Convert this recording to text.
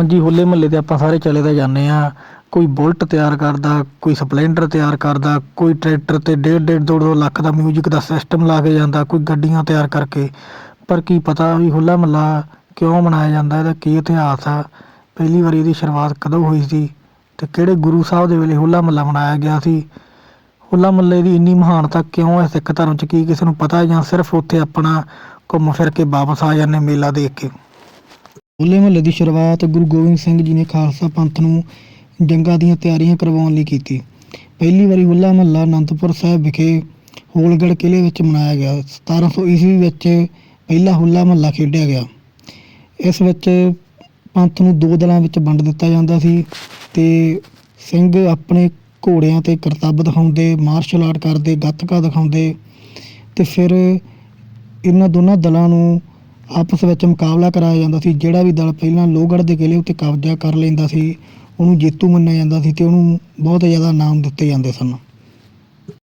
ਹਾਂਜੀ, ਹੋਲੇ ਮਹੱਲੇ ਤੇ ਆਪਾਂ ਸਾਰੇ ਚਲੇ ਤਾਂ ਜਾਂਦੇ ਆ ਕੋਈ ਬੁਲਟ ਤਿਆਰ ਕਰਦਾ, ਕੋਈ ਸਪਲੈਂਡਰ ਤਿਆਰ ਕਰਦਾ, ਕੋਈ ਟਰੈਕਟਰ ਤੇ ਡੇਢ ਡੇਢ ਦੋ ਦੋ ਲੱਖ ਦਾ ਮਿਊਜ਼ਿਕ ਦਾ ਸਿਸਟਮ ਲਾ ਕੇ ਜਾਂਦਾ, ਕੋਈ ਗੱਡੀਆਂ ਤਿਆਰ ਕਰਕੇ। ਪਰ ਕੀ ਪਤਾ ਵੀ ਹੋਲਾ ਮਹੱਲਾ ਕਿਉਂ ਮਨਾਇਆ ਜਾਂਦਾ, ਇਹਦਾ ਕੀ ਇਤਿਹਾਸ ਆ? ਪਹਿਲੀ ਵਾਰੀ ਇਹਦੀ ਸ਼ੁਰੂਆਤ ਕਦੋਂ ਹੋਈ ਸੀ ਤੇ ਕਿਹੜੇ ਗੁਰੂ ਸਾਹਿਬ ਦੇ ਵੇਲੇ ਹੋਲਾ ਮਹੱਲਾ ਮਨਾਇਆ ਗਿਆ ਸੀ? ਹੋਲਾ ਮਹੱਲੇ ਦੀ ਇੰਨੀ ਮਹਾਨਤਾ ਕਿਉਂ ਹੈ? ਸਿੱਖ ਧਰਮ 'ਚ ਕੀ ਕਿਸੇ ਨੂੰ ਪਤਾ ਜਾਂ ਸਿਰਫ ਉੱਥੇ ਆਪਣਾ ਘੁੰਮ ਫਿਰ ਕੇ ਵਾਪਸ ਆ ਜਾਂਦੇ ਮੇਲਾ ਦੇਖ ਕੇ? ਹੋਲੇ ਮਹੱਲੇ ਦੀ ਸ਼ੁਰੂਆਤ ਗੁਰੂ ਗੋਬਿੰਦ ਸਿੰਘ ਜੀ ਨੇ ਖਾਲਸਾ ਪੰਥ ਨੂੰ ਜੰਗਾਂ ਦੀਆਂ ਤਿਆਰੀਆਂ ਕਰਵਾਉਣ ਲਈ ਕੀਤੀ। ਪਹਿਲੀ ਵਾਰੀ ਹੋਲਾ ਮਹੱਲਾ ਅਨੰਦਪੁਰ ਸਾਹਿਬ ਵਿਖੇ ਹੋਲਗੜ੍ਹ ਕਿਲ੍ਹੇ ਵਿੱਚ ਮਨਾਇਆ ਗਿਆ। 1700 ਈਸਵੀ ਵਿੱਚ ਪਹਿਲਾ ਹੋਲਾ ਮਹੱਲਾ ਖੇਡਿਆ ਗਿਆ। ਇਸ ਵਿੱਚ ਪੰਥ ਨੂੰ ਦੋ ਦਲਾਂ ਵਿੱਚ ਵੰਡ ਦਿੱਤਾ ਜਾਂਦਾ ਸੀ ਤੇ ਸਿੰਘ ਆਪਣੇ ਘੋੜਿਆਂ ਤੇ ਕਰਤੱਬ ਦਿਖਾਉਂਦੇ ਮਾਰਸ਼ਲ ਆਰਟ ਕਰਦੇ, ਗੱਤਕਾ ਦਿਖਾਉਂਦੇ ਤੇ ਫਿਰ ਇਹਨਾਂ ਦੋਨਾਂ ਦਲਾਂ ਨੂੰ ਆਪਸ ਵਿੱਚ ਮੁਕਾਬਲਾ ਕਰਾਇਆ ਜਾਂਦਾ ਸੀ, ਜਿਹੜਾ ਵੀ ਦਲ ਪਹਿਲਾਂ ਲੋਹਗੜ੍ਹ ਦੇ ਕਿਲ੍ਹੇ ਉੱਤੇ ਕਬਜ਼ਾ ਕਰ ਲੈਂਦਾ ਸੀ, ਉਹਨੂੰ ਜੇਤੂ ਮੰਨਿਆ ਜਾਂਦਾ ਸੀ ਤੇ ਉਹਨੂੰ ਬਹੁਤ ਜ਼ਿਆਦਾ ਇਨਾਮ ਦਿੱਤੇ ਜਾਂਦੇ ਸਨ।